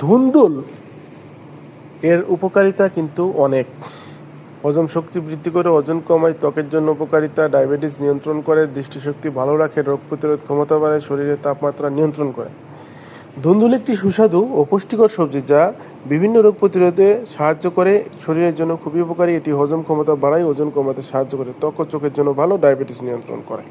ধুন্দুল। এর উপকারিতা কিন্তু অনেক। হজম শক্তি বৃদ্ধি করে ওজন কমায়, ত্বকের জন্য উপকারিতা, ডায়াবেটিস নিয়ন্ত্রণ করে, দৃষ্টিশক্তি ভালো রাখে, রোগ প্রতিরোধ ক্ষমতা বাড়ায় শরীরের তাপমাত্রা নিয়ন্ত্রণ করে। ধুন্দুল একটি সুস্বাদু ও পুষ্টিকর সবজি যা বিভিন্ন রোগ প্রতিরোধে সাহায্য করে, শরীরের জন্য খুবই উপকারী। এটি হজম ক্ষমতা বাড়ায়, ওজন কমাতে সাহায্য করে, ত্বক চোখের জন্য ভালো, ডায়াবেটিস নিয়ন্ত্রণ করে।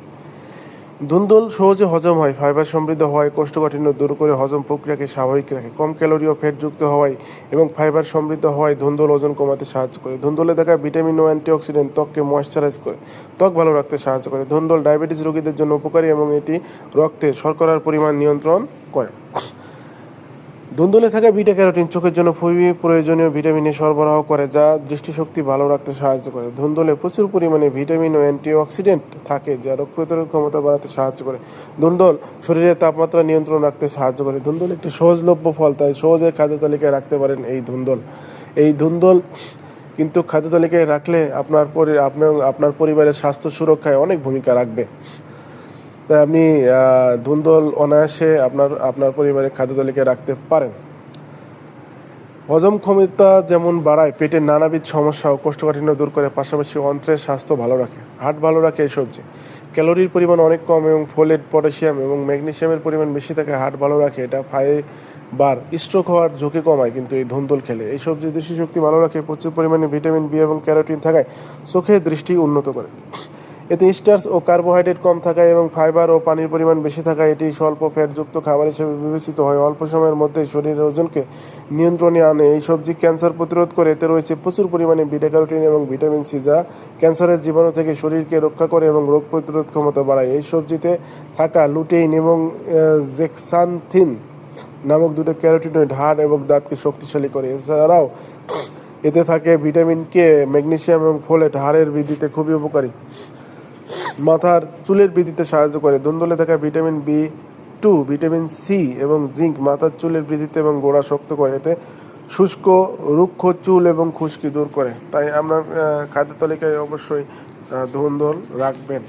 ধুন্দুল সহজে হজম হয়, ফাইবার সমৃদ্ধ হওয়ায় কোষ্ঠকাঠিন্য দূর করে হজম প্রক্রিয়াকে স্বাভাবিক রাখে। কম ক্যালোরি ও ফ্যাটযুক্ত হওয়ায় এবং ফাইবার সমৃদ্ধ হওয়ায় ধুন্দুল ওজন কমাতে সাহায্য করে। ধুন্দুলে দেখা ভিটামিন ও অ্যান্টিঅক্সিডেন্ট ত্বককে ময়শ্চারাইজ করে। ত্বক ভালো রাখতে সাহায্য করে। ধুন্দুল ডায়াবেটিস রোগীদের জন্য উপকারী এবং এটি রক্তে শর্করার পরিমাণ নিয়ন্ত্রণ করে। ধুন্দুলে থাকা বিটা ক্যারোটিন চোখের জন্য খুবই প্রয়োজনীয় ভিটামিনে সরবরাহ করে, যা দৃষ্টিশক্তি ভালো রাখতে সাহায্য করে। ধুন্দুলে প্রচুর পরিমাণে ভিটামিন ও অ্যান্টিঅক্সিডেন্ট থাকে, যা রোগ প্রতিরোধ ক্ষমতা বাড়াতে সাহায্য করে। ধুন্দুল শরীরের তাপমাত্রা নিয়ন্ত্রণ রাখতে সাহায্য করে। ধুন্দুল একটি সহজলভ্য ফল, তাই সহজে খাদ্য তালিকায় রাখতে পারেন এই ধুন্দুল এই ধুন্দুল কিন্তু খাদ্য তালিকায় রাখলে আপনার আপনার আপনার পরিবারের স্বাস্থ্য সুরক্ষায় অনেক ভূমিকা রাখবে। তাই আপনি ধুন্দল অনায়াসে আপনার আপনার পরিবারের খাদ্য তালিকায় রাখতে পারেন। হজম ক্ষমতা যেমন বাড়ায়, পেটের নানাবিধ সমস্যা ও কোষ্ঠকাঠিন্য দূর করে, পাশাপাশি অন্ত্রের স্বাস্থ্য ভালো রাখে হার্ট ভালো রাখে এই সবজি। ক্যালোরির পরিমাণ অনেক কম এবং ফোলেট, পটাশিয়াম এবং ম্যাগনেশিয়ামের পরিমাণ বেশি থাকে হার্ট ভালো রাখে, এটা ফাইবার স্ট্রোক হওয়ার ঝুঁকি কমায়, কিন্তু এই ধুন্দল খেলে। এই সবজি দৃষ্টিশক্তি ভালো রাখে, প্রচুর পরিমাণে ভিটামিন বি এবং ক্যারোটিন থাকায় চোখের দৃষ্টি উন্নত করে। এতে স্টার্চ ও কার্বোহাইড্রেট কম থাকায় এবং ফাইবার ও পানির পরিমাণ বেশি থাকায় এটি স্বল্প ফ্যাটযুক্ত খাবার হিসেবে বিবেচিত হয়। অল্প সময়ের মধ্যেই শরীরের ওজনকে নিয়ন্ত্রণে আনে। এই সবজি ক্যান্সার প্রতিরোধ করে এতে রয়েছে প্রচুর পরিমাণে বিটা ক্যারোটিন এবং ভিটামিন সি, যা ক্যান্সারের জীবাণু থেকে শরীরকে রক্ষা করে এবং রোগ প্রতিরোধ ক্ষমতা বাড়ায়। এই সবজিতে থাকা লুটেইন এবং জেক্সানথিন নামক দুটো ক্যারোটিনয়েড হাড় এবং দাঁতকে শক্তিশালী করে। এছাড়াও এতে থাকে ভিটামিন কে, ম্যাগনেসিয়াম এবং ফোলেট। হাড়ের বৃদ্ধিতে খুবই উপকারী। মাথার চুলের বৃদ্ধিতে সাহায্য করে। ধুন্দলে থাকা vitamin B two vitamin C এবং জিঙ্ক মাথার চুলের বৃদ্ধিতে এবং গোড়া শক্ত করে। এতে শুষ্ক, রুক্ষ চুল এবং খুশকি দূর করে। তাই আমরা খাদ্য তালিকায় অবশ্যই ধুন্দল রাখবেন।